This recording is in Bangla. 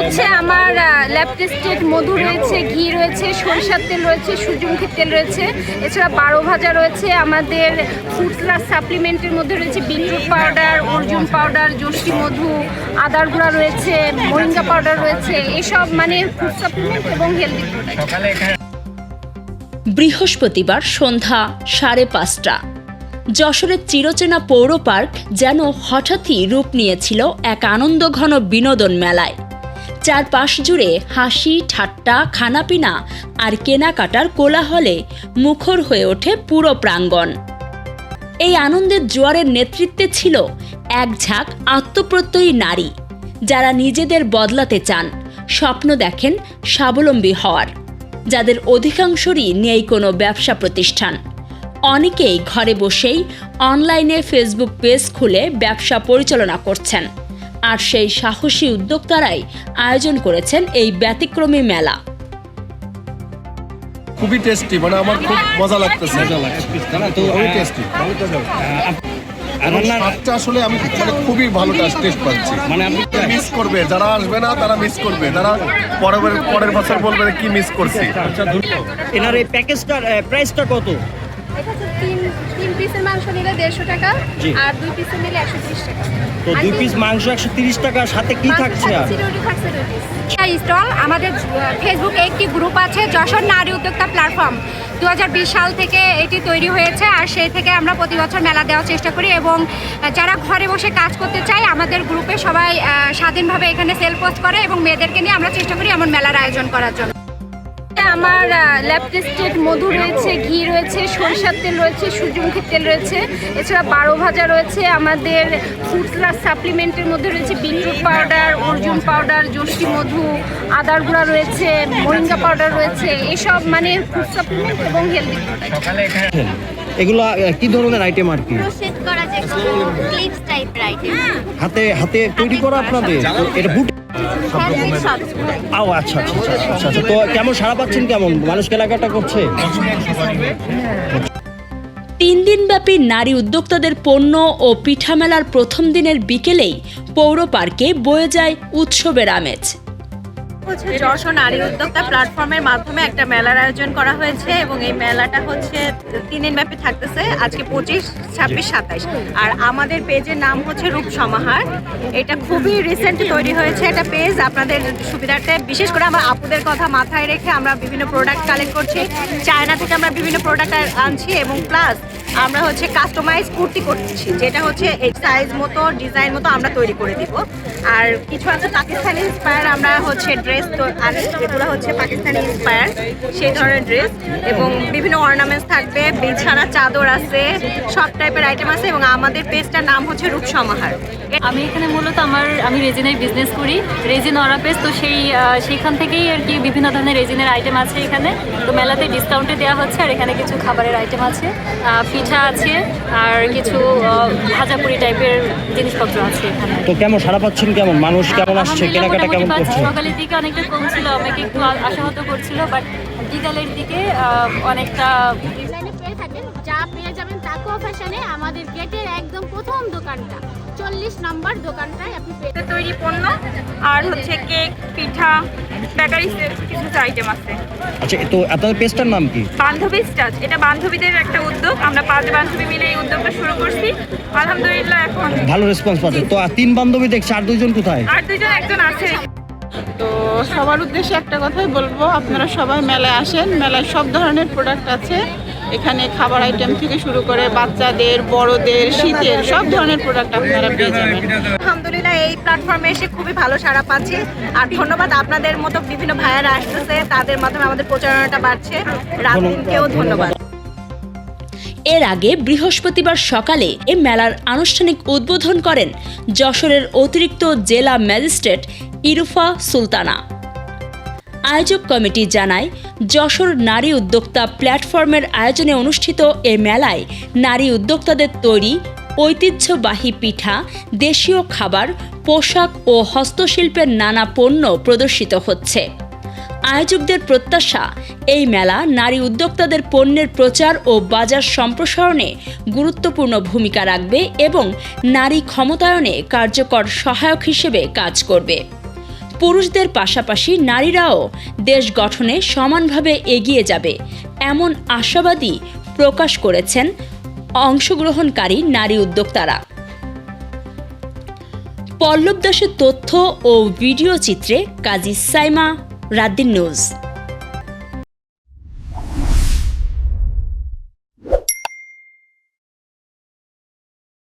হচ্ছে আমার ল্যাব টেস্টেড মধু রয়েছে, ঘি রয়েছে, সরিষার তেল রয়েছে সূর্যমুখীর তেল রয়েছে, এছাড়া বারো ভাজা রয়েছে, আমাদের ফুড প্লাস সাপ্লিমেন্টের মধ্যে রয়েছে বিটরুট পাউডার অর্জুন পাউডার জোষ্ঠী মধু, আদার গুঁড়া রয়েছে মোরিঙ্গা পাউডার রয়েছে, এসব মানে ফুড সাপ্লিমেন্ট এবং হেলদি বৃহস্পতিবার সন্ধ্যা সাড়ে পাঁচটা। যশোরের চিরচেনা পৌর পার্ক যেন হঠাৎই রূপ নিয়েছিল এক আনন্দঘন বিনোদন মেলায়। চারপাশ জুড়ে হাসি, ঠাট্টা, খানাপিনা আর কেনাকাটার কোলাহলে মুখর হয়ে ওঠে পুরো প্রাঙ্গণ। এই আনন্দের জোয়ারের নেতৃত্বে ছিল এক ঝাঁক আত্মপ্রত্যয়ী নারী, যারা নিজেদের বদলাতে চান, স্বপ্ন দেখেন স্বাবলম্বী হওয়ার, যাদের অধিকাংশরই নেই কোনো ব্যবসা প্রতিষ্ঠান। অনেকেই ঘরে বসেই অনলাইনে ফেসবুক পেজ খুলে ব্যবসা পরিচালনা করছেন। আর সেই সাহসী উদ্যোক্তারাই আয়োজন করেছেন এই ব্যতিক্রমী মেলা। খুবই টেস্টি মানে আমার খুব মজা লাগতেছে। টেস্টি স্বাদটা আসলে আমি মানে খুবই ভালো টেস্ট পাচ্ছি। মানে আপনি মিস করবে? যারা আসবে না তারা মিস করবে। যারা পরের পরের বছর বলবে কি মিস করছি। এনার এই প্যাকেজটার প্রাইসটা কত? এটা তিন তিন পিসের মাংস নিলে দেড়শো টাকা জি। আর দুই পিসের নিলে একশো ত্রিশ টাকা। তো দুই পিস মাংস একশো তিরিশ টাকা সাথে কি থাকছে আর? স্টল আমাদের ফেসবুকে একটি গ্রুপ আছে যশোর নারী উদ্যোক্তা প্ল্যাটফর্ম দু হাজার বিশ সাল থেকে এটি তৈরি হয়েছে আর সেই থেকে আমরা প্রতি বছর মেলা দেওয়ার চেষ্টা করি এবং যারা ঘরে বসে কাজ করতে চায় আমাদের গ্রুপে সবাই আহ, স্বাধীনভাবে এখানে সেল পোস্ট করে এবং মেয়েদেরকে নিয়ে আমরা চেষ্টা করি এমন মেলার আয়োজন করার জন্য। আমার ল্যাব টেস্টেড মধু রয়েছে ঘি রয়েছে সরিষার তেল রয়েছে সূর্যমুখীর তেল রয়েছে এছাড়া বারো ভাজা রয়েছে আমাদের ফুড প্লাস সাপ্লিমেন্টের মধ্যে রয়েছে বিটরুট পাউডার অর্জুন পাউডার জোষ্ঠী মধু আদার গুঁড়া রয়েছে মোরিঙ্গা পাউডার রয়েছে এসব মানে ফুড সাপ্লিমেন্ট এবং হেলদি এগুলো কি ধরনের আইটেম আর কি? সেট করা যে ক্লিপস টাইপের আইটেম হাতে হাতে তৈরি করা আপনাদের? এটা বুট হ্যান্ডমেড সব। আও আচ্ছা আচ্ছা আচ্ছা আচ্ছা আচ্ছা। তো কেমন সারা পাচ্ছেন কেমন? মানুষ কেনাকাটা করছে? তিন দিনব্যাপী নারী উদ্যোক্তাদের পণ্য ও পিঠামেলার প্রথম দিনের বিকেলেই পৌর পার্কে বয়ে যায় উৎসবের আমেজ। হচ্ছে যশোর নারী উদ্যোক্তা প্ল্যাটফর্মের মাধ্যমে একটা মেলার আয়োজন করা হয়েছে এবং এই মেলাটা হচ্ছে তিন দিন ব্যাপী থাকতেছে, আজকে পঁচিশ, ছাব্বিশ, সাতাইশ। আর আমাদের পেজের নাম হচ্ছে রূপ সমাহার। এটা খুবই রিসেন্ট তৈরি হয়েছে একটা পেজ, আপনাদের সুবিধার্থে, বিশেষ করে আমার আপুদের কথা মাথায় রেখে আমরা বিভিন্ন প্রোডাক্ট কালেক্ট করছি। চায়না থেকে আমরা বিভিন্ন প্রোডাক্ট আনছি এবং প্লাস আমরা হচ্ছে কাস্টমাইজ কুর্তি করছি, যেটা হচ্ছে এই সাইজ মতো ডিজাইন মতো আমরা তৈরি করে দিব। আর কিছু আছে পাকিস্তানি ইন্সপায়ার আমরা হচ্ছে ড্রেস তো আর এগুলো হচ্ছে পাকিস্তানি ইন্সপায়ার সেই ধরনের ড্রেস এবং বিভিন্ন অর্নামেন্টস থাকবে বিছানা চাদর আছে সব টাইপের আইটেম আছে এবং আমাদের পেজটার নাম হচ্ছে রূপ সমাহার আমি এখানে মূলত আমার আমি রেজিনের বিজনেস করি রেজিন অরাপেস তো সেই সেইখান থেকেই আর কি বিভিন্ন ধরনের রেজিনের আইটেম আছে এখানে। তো মেলাতে ডিসকাউন্টে দেওয়া হচ্ছে আর এখানে কিছু খাবারের আইটেম আছে পিঠা আছে আর কিছু ভাজাপুরি টাইপের জিনিসপত্র আছে এখানে। তো কেমন সারা পাচ্ছেন কেমন? মানুষ কেমন আসছে? কেনাকাটা কেমন করছে? সকালের দিকে অনেকটা কম ছিল আমাকে একটু আশাহত করছিল বাট বিকালের দিকে আহ, অনেকটা পেয়ে থাকেন যা পেয়ে যাবেন তাকুয়া ফ্যাশনে আমাদের গেটের একদম প্রথম দোকানটা চল্লিশ নম্বর দোকানটায় আপনি পেয়ে তৈরি পণ্য আর হচ্ছে কেক পিঠা কিছু আইটেম আছে। আচ্ছা তো আপনাদের পেজটার নাম কি? বান্ধবী স্টাচ এটা বান্ধবীদের একটা উদ্যোগ আমরা পাঁচ বান্ধবী মিলে এই উদ্যোগটা শুরু করছি। আলহামদুলিল্লাহ এখন ভালো রেসপন্স পাচ্ছে তো আর তিন বান্ধবী দেখছি আর দুইজন কোথায়? আর দুজন একজন আছে। তো সবার উদ্দেশ্যে একটা কথাই বলব আপনারা সবাই মেলায় আসেন মেলায় সব ধরনের প্রোডাক্ট আছে। এখানে খাবার আইটেম থেকে শুরু করে বাচ্চাদের বড়দের শীতের সব ধরনের প্রোডাক্ট আপনারা পেয়ে যাবেন। আলহামদুলিল্লাহ এই প্ল্যাটফর্মে এসে খুবই ভালো সাড়া পাচ্ছি। আর ধন্যবাদ আপনাদের মতো বিভিন্ন ভাইয়ারা আসতেছে তাদের মাধ্যমে আমাদের প্রচারণাটা বাড়ছে। রাতকেও ধন্যবাদ। এর আগে বৃহস্পতিবার সকালে এ মেলার আনুষ্ঠানিক উদ্বোধন করেন যশোরের অতিরিক্ত জেলা ম্যাজিস্ট্রেট ইরুফা সুলতানা। আয়োজক কমিটি জানায়, যশোর নারী উদ্যোক্তা প্ল্যাটফর্মের আয়োজনে অনুষ্ঠিত এ মেলায় নারী উদ্যোক্তাদের তৈরি ঐতিহ্যবাহী পিঠা, দেশীয় খাবার, পোশাক ও হস্তশিল্পের নানা পণ্য প্রদর্শিত হচ্ছে। আয়োজকদের প্রত্যাশা, এই মেলা নারী উদ্যোক্তাদের পণ্যের প্রচার ও বাজার সম্প্রসারণে গুরুত্বপূর্ণ ভূমিকা রাখবে এবং নারী ক্ষমতায়নে কার্যকর সহায়ক হিসেবে কাজ করবে। পুরুষদের পাশাপাশি নারীরাও দেশ গঠনে সমানভাবে এগিয়ে যাবে, এমন আশাবাদী প্রকাশ করেছেন অংশগ্রহণকারী নারী উদ্যোক্তারা। পল্লব দাসের তথ্য ও ভিডিও চিত্রে কাজী সাইমা রাদ্দিন নিউজ।